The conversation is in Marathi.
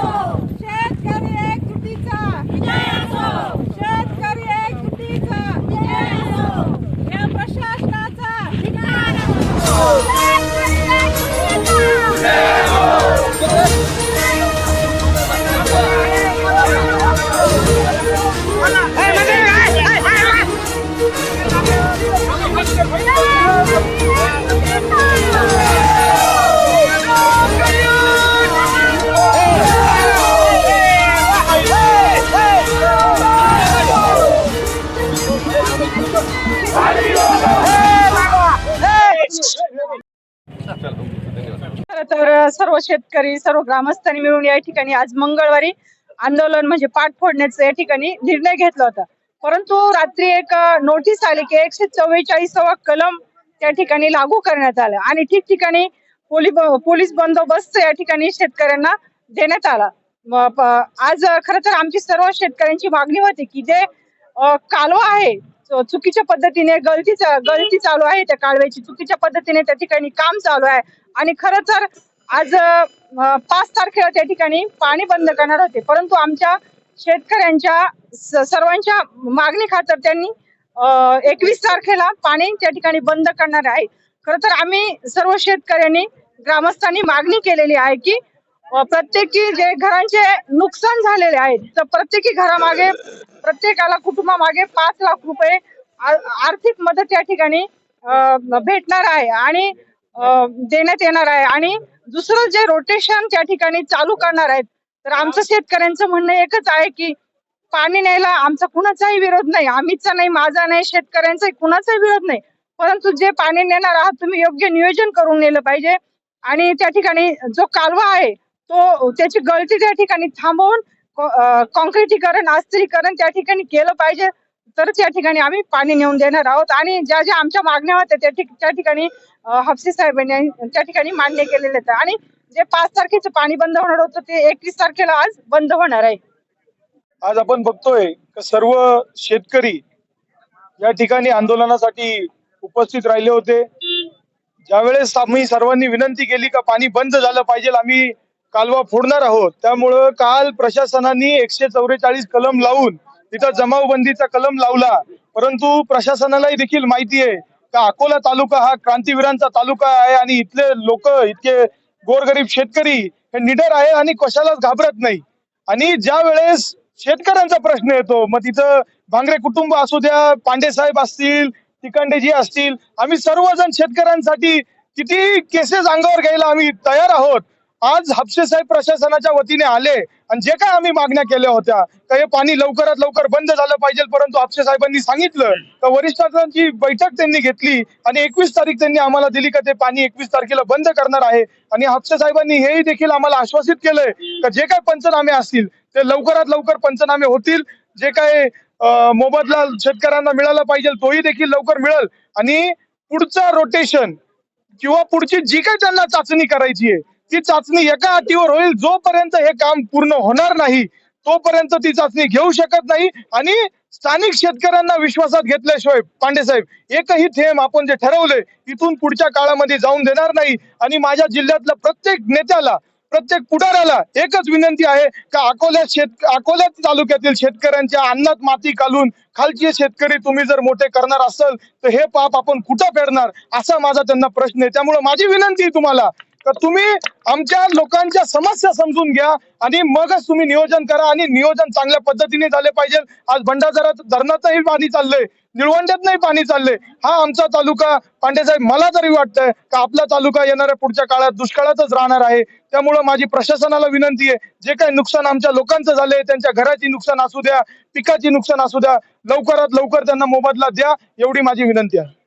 शेतकरी खर तर सर्व शेतकरी सर्व ग्रामस्थांनी मिळून या ठिकाणी आज मंगळवारी आंदोलन म्हणजे पाठ फोडण्याचं या ठिकाणी निर्णय घेतला होता. परंतु रात्री एक नोटीस आली की एकशे चव्वेचाळीसावा कलम त्या ठिकाणी लागू करण्यात आला आणि ठिकठिकाणी पोलीस पोलीस बंदोबस्त या ठिकाणी शेतकऱ्यांना देण्यात आला. आज खर तर आमची सर्व शेतकऱ्यांची मागणी होती की जे कालवा आहे चुकीच्या पद्धतीने गळती गळती चालू आहे त्या कालव्याची चुकीच्या पद्धतीने त्या ठिकाणी काम चालू आहे. आणि खरं तर आज पाच तारखेला त्या ठिकाणी पाणी बंद करणार होते. परंतु आमच्या शेतकऱ्यांच्या स- सर्वांच्या मागणी खातर त्यांनी एकवीस तारखेला पाणी त्या ठिकाणी बंद करणार आहे. खरं तर आम्ही सर्व शेतकऱ्यांनी ग्रामस्थांनी मागणी केलेली आहे की प्रत्येकी जे घरांचे नुकसान झालेले आहेत तर प्रत्येकी घरामागे प्रत्येकाला कुटुंबामागे पाच लाख रुपये आर्थिक मदत या ठिकाणी भेटणार आहे आणि देण्यात येणार आहे. आणि दुसरं जे रोटेशन त्या ठिकाणी चालू करणार आहेत तर आमचं शेतकऱ्यांचं म्हणणं एकच आहे की पाणी न्यायला आमचा कुणाचाही विरोध नाही आम्हीचा नाही माझा नाही शेतकऱ्यांचा कुणाचाही विरोध नाही. परंतु जे पाणी नेणार आहात तुम्ही योग्य नियोजन करून नेलं पाहिजे. आणि त्या ठिकाणी जो कालवा आहे तो त्याची गळती त्या ठिकाणी थांबवून कॉन्क्रिटीकरण अस्थिरीकरण त्या ठिकाणी केलं पाहिजे. तरच या ठिकाणी आम्ही पाणी नेऊन देणार आहोत. आणि ज्या ज्या आमच्या मागण्या होत्या त्या त्या ठिकाणी अं, साहेबांनी त्या ठिकाणी मान्य केलेले आहेत आणि जे पाच तारखेचं पाणी बंद होणार होतं ते एकवीस तारखेला आज बंद होणार आहे. आज आपण बघतोय सर्व शेतकरी या ठिकाणी आंदोलनासाठी उपस्थित राहिले होते. ज्यावेळेस आम्ही सर्वांनी विनंती केली का पाणी बंद झालं पाहिजे आम्ही कालवा फोडणार आहोत. त्यामुळं काल प्रशासनाने एकशे चौवेचाळीस कलम लावून तिथं जमावबंदीचा कलम लावला. परंतु प्रशासनालाही देखील माहिती आहे का अकोला तालुका हा क्रांतीवीरांचा तालुका आहे आणि इथले लोक इतके गोरगरीब शेतकरी हे निडर आहे आणि कशालाच घाबरत नाही. आणि ज्या वेळेस शेतकऱ्यांचा प्रश्न येतो मग तिथं भांगरे कुटुंब असू द्या पांडे साहेब असतील तिकंडेजी असतील आम्ही सर्वजण शेतकऱ्यांसाठी किती केसेस अंगावर घ्यायला आम्ही तयार आहोत. आज हापसे साहेब प्रशासनाच्या वतीने आले आणि जे काय आम्ही मागण्या केल्या होत्या का हे पाणी लवकरात लवकर बंद झालं पाहिजे परंतु हापसे साहेबांनी सांगितलं. का वरिष्ठांची बैठक त्यांनी घेतली आणि एकवीस तारीख त्यांनी आम्हाला दिली का ते पाणी एकवीस तारखेला बंद करणार आहे. आणि हापसे साहेबांनी हेही देखील आम्हाला आश्वासित केलंय का जे काय पंचनामे असतील ते लवकरात लवकर पंचनामे होतील. जे काय मोबदला शेतकऱ्यांना मिळाला पाहिजे तोही देखील लवकर मिळेल. आणि पुढचं रोटेशन किंवा पुढची जी काही त्यांना चाचणी करायची आहे ती चाचणी एका अटीवर होईल. जोपर्यंत हे काम पूर्ण होणार नाही तोपर्यंत ती चाचणी घेऊ शकत नाही. आणि स्थानिक शेतकऱ्यांना विश्वासात घेतल्याशिवाय पांडे साहेब एकही थेंब आपण जे ठरवले इथून पुढच्या काळामध्ये जाऊन देणार नाही. आणि माझ्या जिल्ह्यातल्या प्रत्येक नेत्याला प्रत्येक पुढाऱ्याला एकच विनंती आहे का अकोल्या शेत अकोल्या तालुक्यातील शेतकऱ्यांच्या अन्नात माती घालून खालचे शेतकरी तुम्ही जर मोठे करणार असाल तर हे पाप आपण कुठं फेडणार असा माझा त्यांना प्रश्न आहे. त्यामुळे माझी विनंती आहे तुम्हाला तर तुम्ही आमच्या लोकांच्या समस्या समजून घ्या आणि मगच तुम्ही नियोजन करा आणि नियोजन चांगल्या पद्धतीने झाले पाहिजे. आज भंडारदरात धरणातही पाणी चाललंय. निळवंड्यातही पाणी चाललंय. हा आमचा तालुका पांडेसाहेब मला तरी वाटतंय का आपला तालुका येणाऱ्या पुढच्या काळात दुष्काळातच राहणार आहे. त्यामुळं माझी प्रशासनाला विनंती आहे जे काही नुकसान आमच्या लोकांचं झालंय त्यांच्या घराची नुकसान असू द्या पिकाची नुकसान असू द्या लवकरात लवकर त्यांना मोबदला द्या एवढी माझी विनंती आहे.